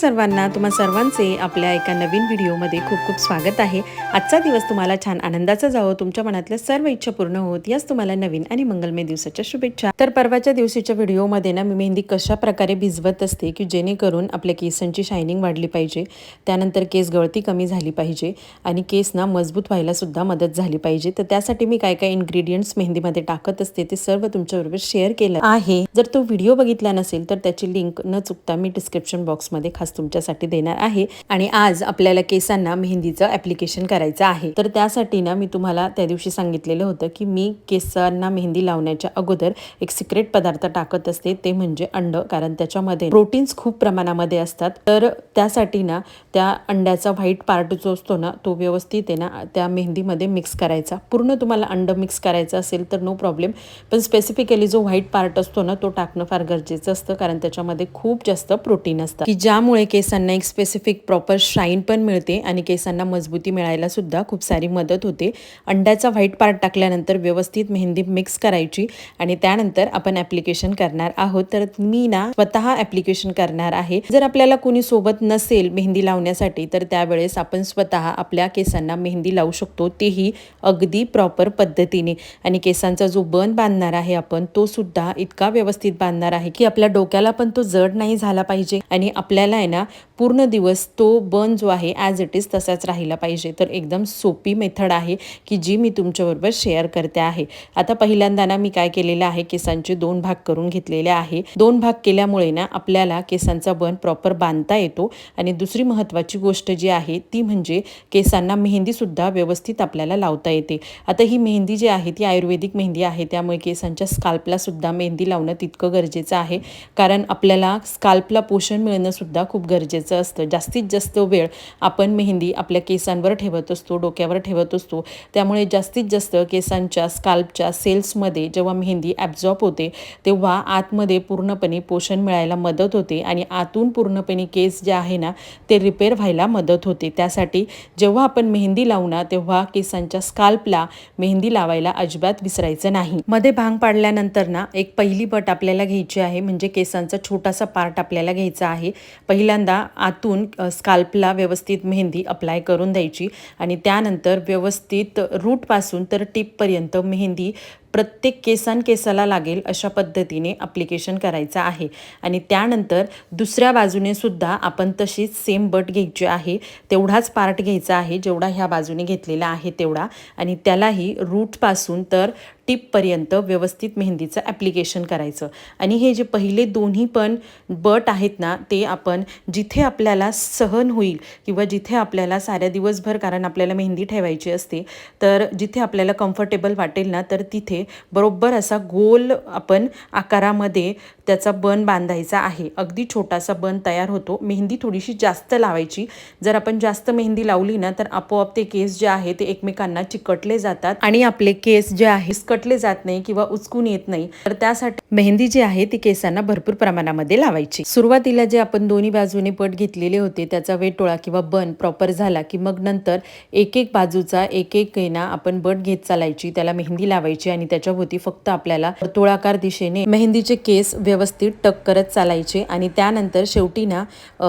सर्वांना तुम्हा सर्वांचे आपल्या एका नवीन व्हिडिओमध्ये खूप खूप स्वागत आहे. आजचा दिवस तुम्हाला छान आनंदाचा जावो तुमच्या मनातल्या सर्व इच्छा पूर्ण होत याच तुम्हाला नवीन आणि मंगलमय दिवसाच्या शुभेच्छा. तर परवाच्या दिवशीच्या व्हिडिओमध्ये ना मी मेहंदी कशा प्रकारे भिजवत असते की जेणेकरून आपल्या केसांची शायनिंग वाढली पाहिजे त्यानंतर केस गळती कमी झाली पाहिजे आणि केस ना मजबूत व्हायला सुद्धा मदत झाली पाहिजे. तर त्यासाठी मी काय काय इन्ग्रेडियंट्स मेहंदीमध्ये टाकत असते ते सर्व तुमच्याबरोबर शेअर केलं आहे. जर तो व्हिडिओ बघितला नसेल तर त्याची लिंक न चुकता मी डिस्क्रिप्शन बॉक्समध्ये खास तुमच्यासाठी देणार आहे. आणि आज आपल्याला केसांना मेहंदीचं ॲप्लिकेशन करायचं आहे. तर त्यासाठी ना मी तुम्हाला त्या दिवशी सांगितलेलं होतं की मी केसांना मेहंदी लावण्याच्या अगोदर एक सिक्रेट पदार्थ टाकत असते. ते म्हणजे अंड. कारण त्याच्यामध्ये प्रोटीन्स खूप प्रमाणामध्ये असतात. तर त्यासाठी ना त्या अंड्याचा व्हाईट पार्ट जो असतो ना तो व्यवस्थित आहे ना त्या मेहंदीमध्ये मिक्स करायचा. पूर्ण तुम्हाला अंड मिक्स करायचं असेल तर नो प्रॉब्लेम पण स्पेसिफिकली जो व्हाईट पार्ट असतो ना तो टाकणं फार गरजेचं असतं. कारण त्याच्यामध्ये खूप जास्त प्रोटीन असतं की ज्यामुळे केसांना एक स्पेसिफिक प्रॉपर शाईन पण मिळते आणि केसांना मजबूती मिळायला सुद्धा खूप सारी मदत होते. अंड्याचा व्हाईट पार्ट टाकल्यानंतर व्यवस्थित मेहंदी मिक्स करायची आणि त्यानंतर आपण ॲप्लिकेशन करणार आहोत. तर मी ना स्वतः ॲप्लिकेशन करणार आहे. जर आपल्याला कोणी सोबत नसेल मेहंदी लावण्यासाठी तर त्यावेळेस आपण स्वतः आपल्या केसांना मेहंदी लावू शकतो. तेही अगदी प्रॉपर पद्धतीने. आणि केसांचा जो बन बांधणार आहे आपण तो सुद्धा इतका व्यवस्थित बांधणार आहे की आपल्या डोक्याला पण तो जड नाही झाला पाहिजे आणि आपल्याला आहे ना पूर्ण दिवस तो बन जो आहे ॲज इट इज तसाच राहिला पाहिजे. तर एकदम सोपी मेथड आहे की जी मी तुमच्याबरोबर शेअर करते आहे. आता पहिल्यांदा ना मी काय केलेलं आहे केसांचे दोन भाग करून घेतलेले आहे. दोन भाग केल्यामुळे ना आपल्याला केसांचा बन प्रॉपर बांधता येतो. आणि दुसरी महत्त्वाची गोष्ट जी आहे ती म्हणजे केसांना मेहंदीसुद्धा व्यवस्थित आपल्याला लावता येते. आता ही मेहंदी जी आहे ती आयुर्वेदिक मेहंदी आहे त्यामुळे केसांच्या स्काल्पलासुद्धा मेहंदी लावणं तितकं गरजेचं आहे. कारण आपल्याला स्काल्पला पोषण मिळणंसुद्धा खूप गरजेचं असतं. जास्तीत जास्त वेळ आपण मेहंदी आपल्या केसांवर ठेवत असतो डोक्यावर ठेवत असतो. त्यामुळे जास्तीत जास्त केसांच्या स्काल्पच्या सेल्समध्ये जेव्हा मेहंदी ॲब्झॉर्ब होते तेव्हा आतमध्ये पूर्णपणे पोषण मिळायला मदत होते आणि आतून पूर्णपणे केस जे आहे ना ते रिपेअर व्हायला मदत होते. त्यासाठी जेव्हा आपण मेहंदी लावू ना तेव्हा केसांच्या स्काल्पला मेहंदी लावायला अजिबात विसरायचं नाही. मध्ये भांग पाडल्यानंतर ना एक पहिली बट आपल्याला घ्यायची आहे म्हणजे केसांचा छोटासा पार्ट आपल्याला घ्यायचा आहे. पहिल्यांदा आतून स्काल्पला व्यवस्थित मेहंदी अप्लाय करून द्यायची आणि त्यानंतर व्यवस्थित रूटपासून तर टिपपर्यंत मेहंदी प्रत्येक केसान केसाला लागेल अशा पद्धतीने अप्लिकेशन करायचं आहे. आणि त्यानंतर दुसऱ्या बाजूने सुद्धा आपण तशीच सेम बट घ्यायची आहे. तेवढाच पार्ट घ्यायचा आहे जेवढा ह्या बाजूने घेतलेला आहे तेवढा. आणि त्यालाही रूटपासून तर टिपपर्यंत व्यवस्थित मेहंदीचं ॲप्लिकेशन करायचं. आणि हे जे पहिले दोन्ही पण बट आहेत ना ते आपण जिथे आपल्याला सहन होईल किंवा जिथे आपल्याला साऱ्या दिवसभर कारण आपल्याला मेहंदी ठेवायची असते तर जिथे आपल्याला कम्फर्टेबल वाटेल ना तर तिथे बरोबर असा गोल आपण आकारामध्ये त्याचा बन बांधायचा आहे. अगदी छोटासा बन तयार होतो. मेहंदी थोडीशी जास्त लावायची. जर आपण जास्त मेहंदी लावली ना तर आपोआप ते केस जे आहे ते एकमेकांना चिकटले जातात. आणि आपले केस जे आहे चिकटले जात नाही किंवा उचकून येत नाही. तर त्यासाठी मेहंदी जी आहे ती केसांना भरपूर प्रमाणामध्ये लावायची. सुरुवातीला जे आपण दोन्ही बाजूने पट घेतलेले होते त्याचा वेटोळा किंवा बन प्रॉपर झाला की मग नंतर एक एक बाजूचा एक एक ना आपण बट घेत चालायची त्याला मेहंदी लावायची आणि त्याच्याभोवती फक्त आपल्याला वर्तुळाकार दिशेने मेहंदीचे केस व्यवस्थित टक करत चालायचे आणि त्यानंतर शेवटी ना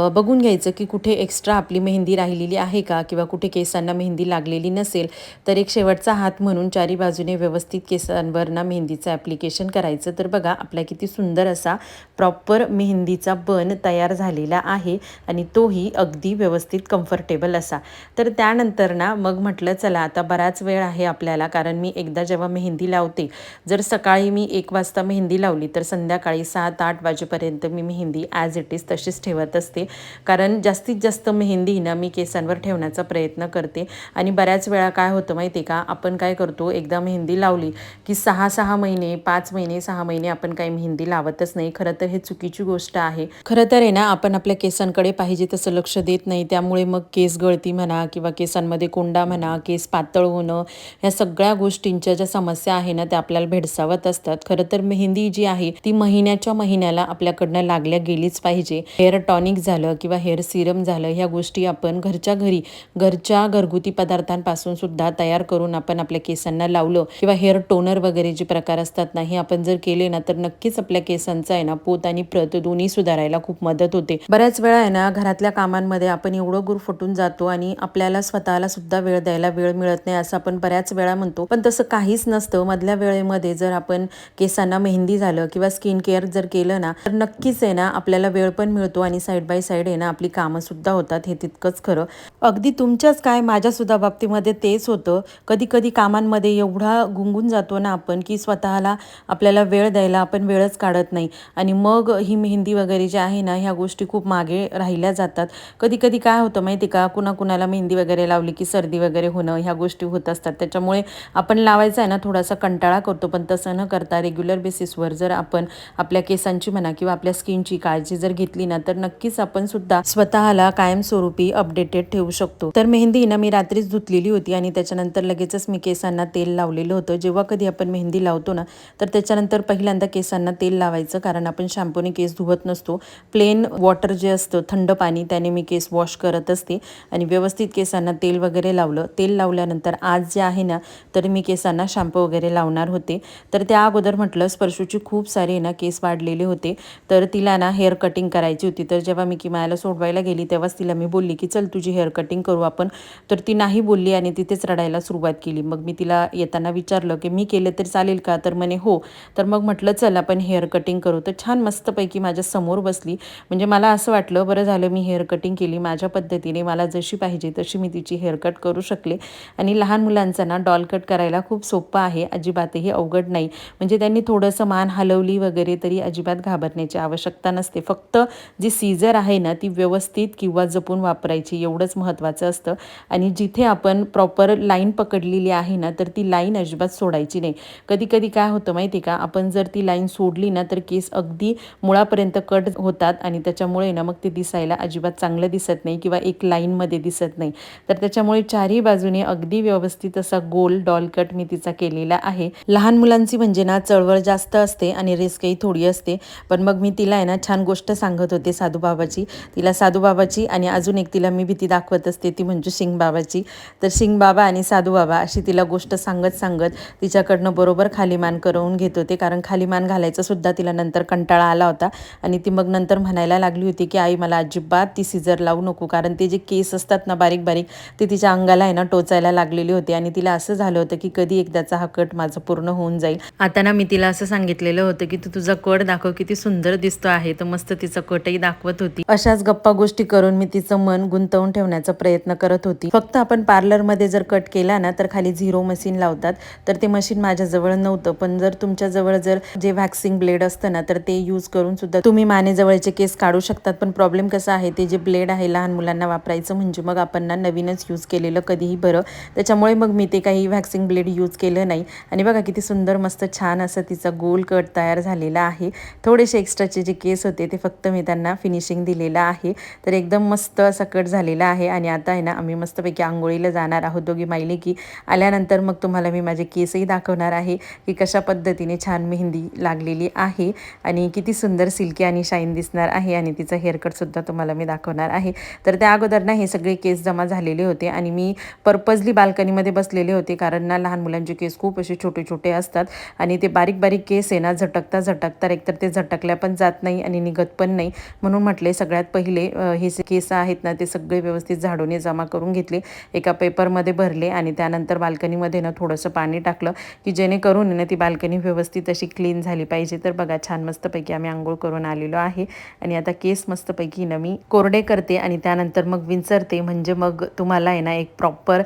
बघून घ्यायचं की कुठे एक्स्ट्रा आपली मेहंदी राहिलेली आहे का किंवा कुठे केसांना मेहंदी लागलेली नसेल तर एक शेवटचा हात म्हणून चारी बाजूने व्यवस्थित केसांवर ना मेहंदीचं ॲप्लिकेशन करायचं. तर बघा आपला किती सुंदर असा प्रॉपर मेहंदीचा बन तयार झालेला आहे आणि तोही अगदी व्यवस्थित कम्फर्टेबल असा. तर त्यानंतर ना मग म्हटलं चला आता बराच वेळ आहे आपल्याला कारण मी एकदा जेव्हा मेहंदी लावते जर सकाळी मी एक वाजता मेहंदी लावली तर संध्याकाळी सात सात आठ वाजेपर्यंत मी मेहंदी ॲज इट इज तशीच ठेवत असते. कारण जास्तीत जास्त मेहंदी ना मी केसांवर ठेवण्याचा प्रयत्न करते. आणि बऱ्याच वेळा काय होतं माहिती आहे का? आपण काय करतो एकदा मेहंदी लावली की सहा सहा महिने पाच महिने सहा महिने आपण काही मेहंदी लावतच नाही. खरं तर हे चुकीची गोष्ट आहे. खरं तर आहे ना आपण आपल्या केसांकडे पाहिजे तसं लक्ष देत नाही. त्यामुळे मग केस गळती म्हणा किंवा केसांमध्ये कोंडा म्हणा केस पातळ होणं ह्या सगळ्या गोष्टींच्या ज्या समस्या आहे ना त्या आपल्याला भेडसावत असतात. खरं तर मेहंदी जी आहे ती महिन्याच्या महिन्याला आपल्याकडनं लागल्या गेलीच पाहिजे. हेअर टॉनिक झालं किंवा हेअर सिरम झालं ह्या गोष्टी आपण घरच्या घरी घरच्या घरगुती पदार्थांपासून सुद्धा तयार करून आपण आपल्या केसांना लावलं किंवा हेअर टोनर वगैरे जे प्रकार असतात ना हे आपण जर केले ना तर नक्कीच आपल्या केसांचा आहे ना पोत आणि प्रत दोन्ही सुधारायला खूप मदत होते. बऱ्याच वेळा आहे ना घरातल्या कामांमध्ये आपण एवढं गुरफटून जातो आणि आपल्याला स्वतःला सुद्धा वेळ द्यायला वेळ मिळत नाही असं आपण बऱ्याच वेळा म्हणतो. पण तसं काहीच नसतं. मधल्या वेळेमध्ये जर आपण केसांना मेहंदी झालं किंवा स्किन केअर जर केलं ना तर नक्कीच आहे ना आपल्याला वेळ पण मिळतो आणि साईड बाय साईड आहे ना आपली कामंसुद्धा होतात हे तितकंच खरं. अगदी तुमच्याच काय माझ्या सुद्धा बाबतीमध्ये तेच होतं. कधी कधी कामांमध्ये एवढा गुंगून जातो ना आपण की स्वतःला आपल्याला वेळ द्यायला आपण वेळच काढत नाही. आणि मग ही मेहंदी वगैरे जी आहे ना ह्या गोष्टी खूप मागे राहिल्या जातात. कधी कधी काय होतं माहिती का कुणा कुणाला मेहंदी वगैरे लावली की सर्दी वगैरे होणं ह्या गोष्टी होत असतात. त्याच्यामुळे आपण लावायचा आहे ना थोडासा कंटाळा करतो पण तसं न करता रेग्युलर बेसिसवर जर आपण आपल्या आपल्या केसांची म्हणा किंवा आपल्या स्किनची काळजी जर घेतली ना तर नक्कीच आपण सुद्धा स्वतःला कायमस्वरूपी अपडेटेड ठेवू शकतो. तर मेहंदी ना मी रात्रीच धुतलेली होती आणि त्याच्यानंतर लगेचच मी केसांना तेल लावलेलं होतं. जेव्हा कधी आपण मेहंदी लावतो ना तर त्याच्यानंतर पहिल्यांदा केसांना तेल लावायचं कारण आपण शॅम्पूने केस धुवत नसतो. प्लेन वॉटर जे असतं थंड पाणी त्याने मी केस वॉश करत असते आणि व्यवस्थित केसांना तेल वगैरे लावलं. तेल लावल्यानंतर आज जे आहे ना तर मी केसांना शॅम्पू वगैरे लावणार होते. तर त्या अगोदर म्हटलं स्पर्शूची खूप सारे ना केस काढलेले होते. तर तिला ना हेअर कटिंग करायची होती. तर जेव्हा मी किमायाला सोडवायला गेली तेव्हाच तिला मी बोलली की चल तुझी हेअर कटिंग करू आपण. तर ती नाही बोलली आणि तिथेच रडायला सुरुवात केली. मग मी तिला येताना विचारलं की मी केलं तरी चालेल का? तर म्हणे हो. तर मग म्हटलं चल आपण हेअर कटिंग करू. तर छान मस्तपैकी माझ्यासमोर बसली. म्हणजे मला असं वाटलं बरं झालं मी हेअर कटिंग केली माझ्या पद्धतीने. मला जशी पाहिजे तशी मी तिची हेअर कट करू शकले. आणि लहान मुलांचा ना डॉल कट करायला खूप सोपं आहे. अजिबातही अवघड नाही. म्हणजे त्यांनी थोडंसं मान हलवली वगैरे तरी अजिबात घाबरण्याची आवश्यकता नसते. फक्त जी सीजर आहे ना ती व्यवस्थित किंवा जपून वापरायची एवढंच महत्त्वाचं असतं. आणि जिथे आपण प्रॉपर लाईन पकडलेली आहे ना तर ती लाईन अजिबात सोडायची नाही. कधी कधी काय होतं माहिती का? आपण जर ती लाईन सोडली ना तर केस अगदी मुळापर्यंत कट होतात आणि त्याच्यामुळे ना मग ते दिसायला अजिबात चांगलं दिसत नाही किंवा एक लाईनमध्ये दिसत नाही. तर त्याच्यामुळे चारही बाजूने अगदी व्यवस्थित असा गोल डॉल कट मी तिचा केलेला आहे. लहान मुलांची म्हणजे ना चळवळ जास्त असते आणि रिस्कही थोडी असते. पण मग मी तिला आहे ना छान गोष्ट सांगत होते साधूबाबाची. तिला साधूबाबाची आणि अजून एक तिला मी भीती दाखवत असते ती म्हणजे शिंगबाबाची. तर शिंगबाबा आणि साधूबाबा अशी तिला गोष्ट सांगत सांगत तिच्याकडनं बरोबर खाली मान करवून घेत होते. कारण खाली मान सुद्धा तिला नंतर कंटाळा आला होता. आणि ती मग नंतर म्हणायला लागली होती की आई मला अजिबात ती सिजर लावू नको. कारण ते जे केस असतात ना बारीक बारीक ते तिच्या अंगाला आहे ना टोचायला लागलेली होती. आणि तिला असं झालं होतं की कधी एकदाचा हा कट माझं पूर्ण होऊन जाईल. आता ना मी तिला असं सांगितलेलं होतं की तू तुझा कट दाखव किती सुंदर दिसतो आहे. तर मस्त तिचं कटही दाखवत होती. अशाच गप्पा गोष्टी करून मी तिचं मन गुंतवून ठेवण्याचा प्रयत्न करत होती. फक्त आपण पार्लरमध्ये जर कट केला ना तर खाली झिरो मशीन लावतात. तर ते मशीन माझ्याजवळ नव्हतं. पण जर तुमच्याजवळ जर जे व्हॅक्सिंग ब्लेड असतं ना तर ते यूज करून सुद्धा तुम्ही मानेजवळचे केस काढू शकतात. पण प्रॉब्लेम कसा आहे ते जे ब्लेड आहे लहान मुलांना वापरायचं म्हणजे मग आपण ना नवीनच यूज केलेलं कधीही बरं. त्याच्यामुळे मग मी ते काही व्हॅक्सिंग ब्लेड यूज केलं नाही. आणि बघा किती सुंदर मस्त छान असं तिचा गोल कट तयार झालेला आहे. थोडेसे एक्स्ट्राचे जे केस होते ते फक्त मी त्यांना फिनिशिंग दिलेलं आहे. तर एकदम मस्त असा कट झालेला आहे आणि आता आहे ना आम्ही मस्तपैकी आंघोळीला जाणार आहोत दोघी माहिली की आल्यानंतर मग तुम्हाला मी माझे केसही दाखवणार आहे की कशा पद्धतीने छान मेहंदी लागलेली आहे आणि किती सुंदर सिल्की आणि शाईन दिसणार आहे आणि तिचं हेअरकटसुद्धा तुम्हाला मी दाखवणार आहे. तर त्या अगोदर ना हे सगळे केस जमा झालेले होते आणि मी पर्पजली बाल्कनीमध्ये बसलेले होते कारण ना लहान मुलांचे केस खूप असे छोटे छोटे असतात आणि ते बारीक बारीक केस आहे ना झटकता झटकता एकतर ते झटकल्या पण जात नाही आणि निघत पण नाही. म्हणून म्हटले सगळ्यात पहिले हे जे केस आहेत ना ते सगळे व्यवस्थित झाडूने जमा करून घेतले. एका पेपरमध्ये भरले आणि त्यानंतर बाल्कनीमध्ये ना थोडंसं पाणी टाकलं की जेणेकरून ना ती बाल्कनी व्यवस्थित अशी क्लीन झाली पाहिजे. तर बघा छान मस्तपैकी आम्ही आंघोळ करून आलेलो आहे. आणि आता केस मस्तपैकी ना मी कोरडे करते आणि त्यानंतर मग विंचरते. म्हणजे मग तुम्हाला आहे ना एक प्रॉपर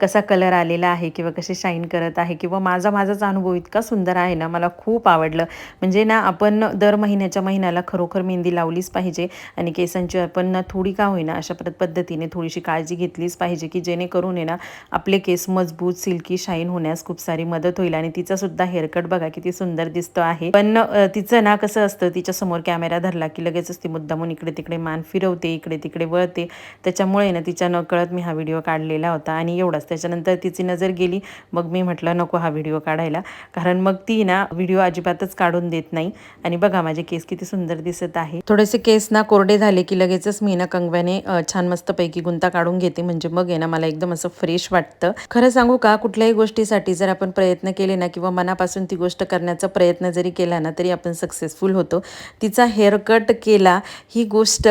कसा कलर आलेला आहे किंवा कसे शाईन करत आहे किंवा माझा माझाच अनुभव इतका सुंदर आहे ना मला खूप आवडलं. म्हणजे ना आपण दर महिन्याच्या महिन्याला खरोखर मेहंदी लावलीच पाहिजे आणि केसांची आपण ना थोडी का होईना अशा प्र- पद्धतीने थोडीशी काळजी घेतलीच पाहिजे की जेणेकरून आहे ना आपले केस मजबूत सिल्की शाईन होण्यास खूप सारी मदत होईल आणि तिचा सुद्धा हेअरकट बघा किती सुंदर दिसतो आहे. पण तिचं ना कसं असतं तिच्या समोर कॅमेरा धरला की लगेचच ती मुद्दामून इकडे तिकडे मान फिरवते इकडे तिकडे वळते. त्याच्यामुळे ना तिच्या नकळत मी हा व्हिडिओ काढलेला होता आणि एवढाच. त्याच्यानंतर तिची नजर गेली मग मी म्हटलं नको हा व्हिडिओ काढायला. कारण मग ती ना व्हिडिओ अजिबातच काढून देत नाही. आणि बघा माझे केस किती सुंदर दिसत आहे. थोडेसे केस ना कोरडे झाले की लगेचच मी ना कंगव्याने छान मस्तपैकी गुंता काढून घेते. म्हणजे मग आहे ना मला एकदम असं फ्रेश वाटतं. खरं सांगू का कुठल्याही गोष्टीसाठी जर आपण प्रयत्न केले ना किंवा मनापासून ती गोष्ट करण्याचा प्रयत्न जरी केला ना तरी आपण सक्सेसफुल होतो. तिचा हेअरकट केला ही गोष्ट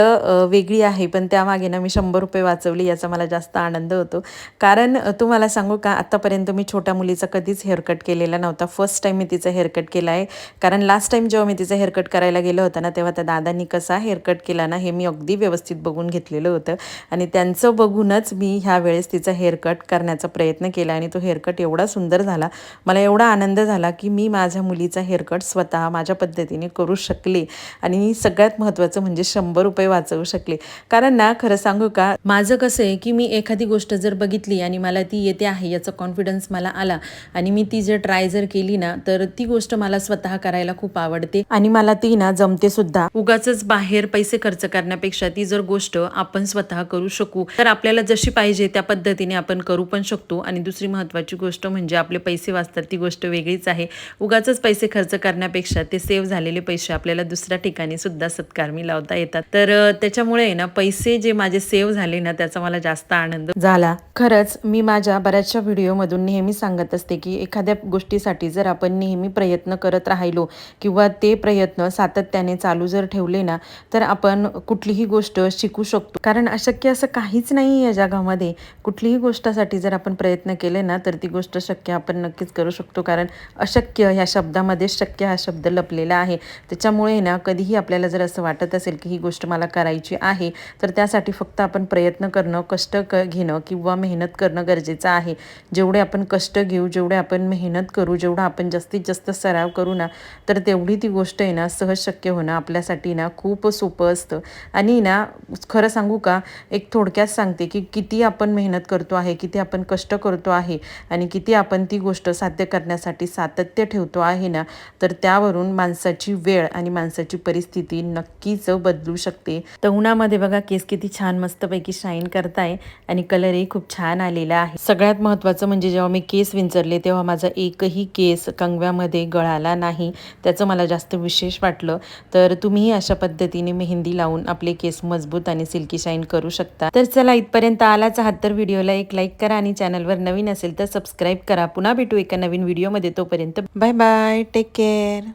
वेगळी आहे. पण त्यामागे ना मी शंभर रुपये वाचवली याचा मला जास्त आनंद होतो. कारण तुम्हाला सांगू का आत्तापर्यंत मी छोट्या मुलीचा कधीच हेअरकट केलेला नव्हता. फर्स्ट टाईम मी तिचा हेअरकट केला आहे. कारण लास्ट टाईम जेव्हा मी तिचा हेअरकट करायला गेलं होता ना तेव्हा त्या दादांनी कसा हेअरकट केला ना हे मी अगदी व्यवस्थित बघून घेतलेलं होतं. आणि त्यांचं बघूनच मी ह्या वेळेस तिचा हेअरकट करण्याचा प्रयत्न केला आणि तो हेअरकट एवढा सुंदर झाला. मला एवढा आनंद झाला की मी माझ्या मुलीचा हेअरकट स्वतः माझ्या पद्धतीने करू शकले. आणि सगळ्यात महत्त्वाचं म्हणजे शंभर रुपये वाचवू शकले. कारण ना खरं सांगू का माझं कसं आहे की मी एखादी गोष्ट जर बघितली आणि मला ती येते आहे याचा कॉन्फिडन्स मला आला आणि मी ती जर ट्राय जर केली ना तर ती गोष्ट मला स्वतः करायला खूप आवडते. आणि मला ती ना जमते सुद्धा. उगाच बाहेर पैसे खर्च करण्यापेक्षा ती जर गोष्ट आपण स्वतः करू शकू तर आपल्याला जशी पाहिजे त्या पद्धतीने आपण करू पण शकतो. आणि दुसरी महत्त्वाची गोष्ट म्हणजे आपले पैसे वाचतात ती गोष्ट वेगळीच आहे. उगाच पैसे खर्च करण्यापेक्षा ते सेव्ह झालेले पैसे आपल्याला दुसऱ्या ठिकाणी सुद्धा सत्कारमी लावता येतात. तर त्याच्यामुळे ना पैसे जे माझे सेव्ह झाले ना त्याचा मला जास्त आनंद झाला. खरंच मी माझ्या बऱ्याचशा व्हिडिओमधून नेहमी सांगत असते की एखाद्या गोष्टीसाठी जर आपण नेहमी प्रयत्न करत राहिलो किंवा ते प्रयत्न सातत्याने चालू जर ठेवले ना तर आपण कुठलीही गोष्ट शिकू शकतो. कारण अशक्य असं काहीच नाही या जगामध्ये. कुठलीही गोष्टासाठी जर आपण प्रयत्न केले ना तर ती गोष्ट शक्य आपण नक्कीच करू शकतो. कारण अशक्य ह्या शब्दामध्ये शक्य हा शब्द लपलेला आहे. त्याच्यामुळे ना कधीही आपल्याला जर असं वाटत असेल की ही गोष्ट मला करायची आहे तर त्यासाठी फक्त आपण प्रयत्न करणं कष्ट क घेणं किंवा मेहनत करणं गरजेचं आहे. जेवढे आपण कष्ट घेऊ जेवढे आपण मेहनत करू जेवढा आपण जास्तीत जास्त सराव करू ना तर तेवढी ती गोष्ट आहे ना सहज शक्य होणं आपल्यासाठी ना खूप सोपं असतं. आणि ना खरं सांगू का एक थोडक्यात सांगते की किती आपण मेहनत करतो आहे किती आपण कष्ट करतो आहे आणि किती आपण ती गोष्ट साध्य करण्यासाठी सातत्य ठेवतो आहे ना तर त्यावरून माणसाची वेळ आणि माणसाची परिस्थिती नक्कीच बदलू शकते. तर उन्हामध्ये बघा केस किती छान मस्तपैकी शाईन करताय आणि कलरही खूप छान आलेला आहे. सगळ्यात महत्त्वाचं म्हणजे जेव्हा मी केस विंचरले तेव्हा माझा एकही केस कंगव्यामध्ये गळाला नाही. त्याचं मला जास्त विशेष वाटलं तर तुम्हीही अशा पद्धतीने मेहंदी लावून आपले केस मजबूत आणि सिल्की शाईन करू शकता. तर चला इथपर्यंत आलाच आहात तर व्हिडिओला एक लाईक करा आणि चॅनलवर नवीन असेल तर सबस्क्राईब करा. पुन्हा भेटू एका नवीन व्हिडिओमध्ये तोपर्यंत बाय बाय टेक केअर.